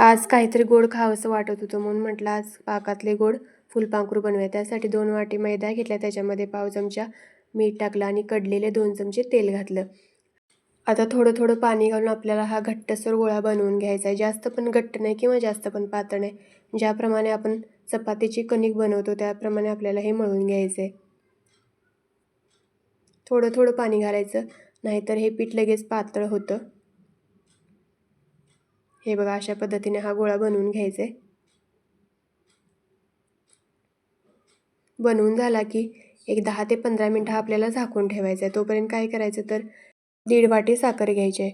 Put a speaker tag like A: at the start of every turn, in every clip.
A: आज काहीतरी गोड खावंसं वाटत होतं म्हणून म्हटलं आज पाकातले गोड फुलपाखरू बनवूया. त्यासाठी दोन वाटी मैदा घेतला त्याच्यामध्ये पाव चमचा मीठ टाकलं आणि कडलेले दोन चमचे तेल घातलं. आता थोडं थोडं पाणी घालून आपल्याला हा घट्टसर गोळा बनवून घ्यायचा आहे. जास्त पण घट्ट नाही किंवा जास्त पण पातळ नाही. ज्याप्रमाणे आपण चपातीची कणिक बनवतो त्याप्रमाणे आपल्याला हे मळून घ्यायचं आहे थोडं थोडं पाणी घालायचं नाहीतर हे पीठ लगेच पातळ होतं. हे बघा अशा पद्धतीने हा गोळा बनवून घ्यायचा. आहे बनवून झाला की एक दहा ते पंधरा मिनटं आपल्याला झाकून ठेवायचा आहे तोपर्यंत काय करायचं तर दीड वाटी साखर घ्यायची आहे.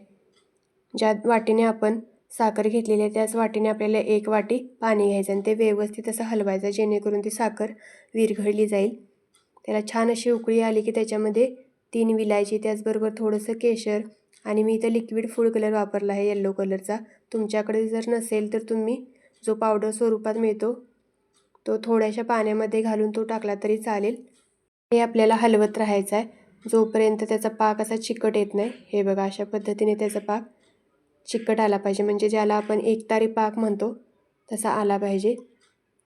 A: ज्या वाटीने आपण साखर घेतलेली आहे त्याच वाटीने आपल्याला एक वाटी पाणी घ्यायचं आणि ते व्यवस्थित असं हलवायचं जेणेकरून ती साखर विरघळली जाईल. त्याला छान अशी उकळी आली की त्याच्यामध्ये तीन विलायची त्याचबरोबर थोडंसं केशर आणि मी इथं लिक्विड फूड कलर वापरला आहे येल्लो कलरचा तुमच्याकडे जर नसेल तर तुम्ही जो पावडर स्वरूपात मिळतो तो थोड्याशा पाण्यामध्ये घालून तो टाकला तरी चालेल. हे आपल्याला हलवत राहायचं आहे जोपर्यंत त्याचा पाक असा चिकट येत नाही हे बघा अशा पद्धतीने त्याचा पाक चिकट आला पाहिजे. म्हणजे ज्याला आपण एकतारी पाक म्हणतो तसा आला पाहिजे.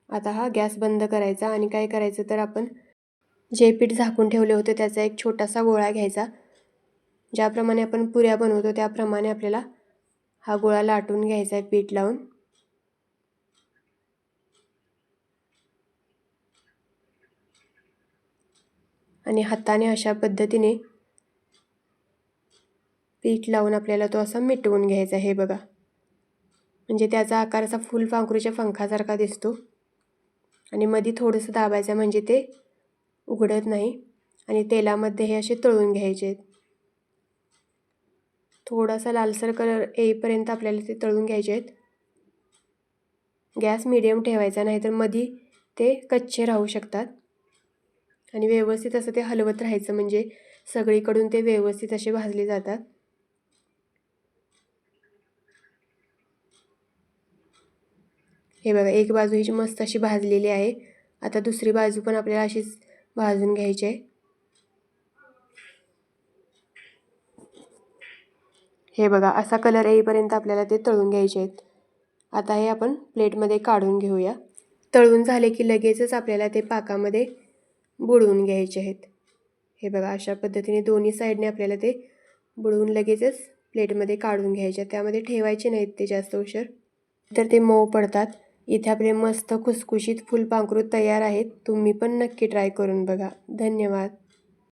A: आता हा गॅस बंद करायचा आणि काय करायचं तर आपण जे पीठ झाकून ठेवले होते त्याचा एक छोटासा गोळा घ्यायचा. ज्याप्रमाणे आपण पुऱ्या बनवतो त्याप्रमाणे आपल्याला हा गोळा लाटून घ्यायचा आहे पीठ लावून. आणि हाताने अशा पद्धतीने पीठ लावून आपल्याला तो असा मिटवून घ्यायचा हे बघा. म्हणजे त्याचा आकार असा फुलपाखरूच्या पंखासारखा दिसतो. आणि मध्ये थोडंसं दाबायचं म्हणजे ते उघडत नाही. आणि तेलामध्ये हे असे तळून घ्यायचे. आहेत थोडासा लालसर कलर येईपर्यंत आपल्याला ते तळून घ्यायचे आहेत. गॅस मिडियम ठेवायचा नाहीतर मधी ते कच्चे राहू शकतात. आणि व्यवस्थित असं ते हलवत राहायचं म्हणजे सगळीकडून ते व्यवस्थित असे भाजले जातात. हे बघा एक बाजू ही मस्त अशी भाजलेली आहे. आता दुसरी बाजू पण आपल्याला अशीच भाजून घ्यायची आहे. हे बघा असा कलर येईपर्यंत आपल्याला ते तळून घ्यायचे आहेत. आता हे आपण प्लेटमध्ये काढून घेऊया. तळून झाले की लगेचच आपल्याला ते पाकामध्ये बुडवून घ्यायचे आहेत. हे बघा अशा पद्धतीने दोन्ही साईडने आपल्याला ते बुडवून लगेचच प्लेटमध्ये काढून घ्यायचे त्यामध्ये ठेवायचे नाहीत ते जास्त उशीर. तर ते मऊ पडतात. इथे आपले मस्त खुसखुशीत फुलपांखरू तयार आहेत. तुम्ही पण नक्की ट्राय करून बघा. धन्यवाद.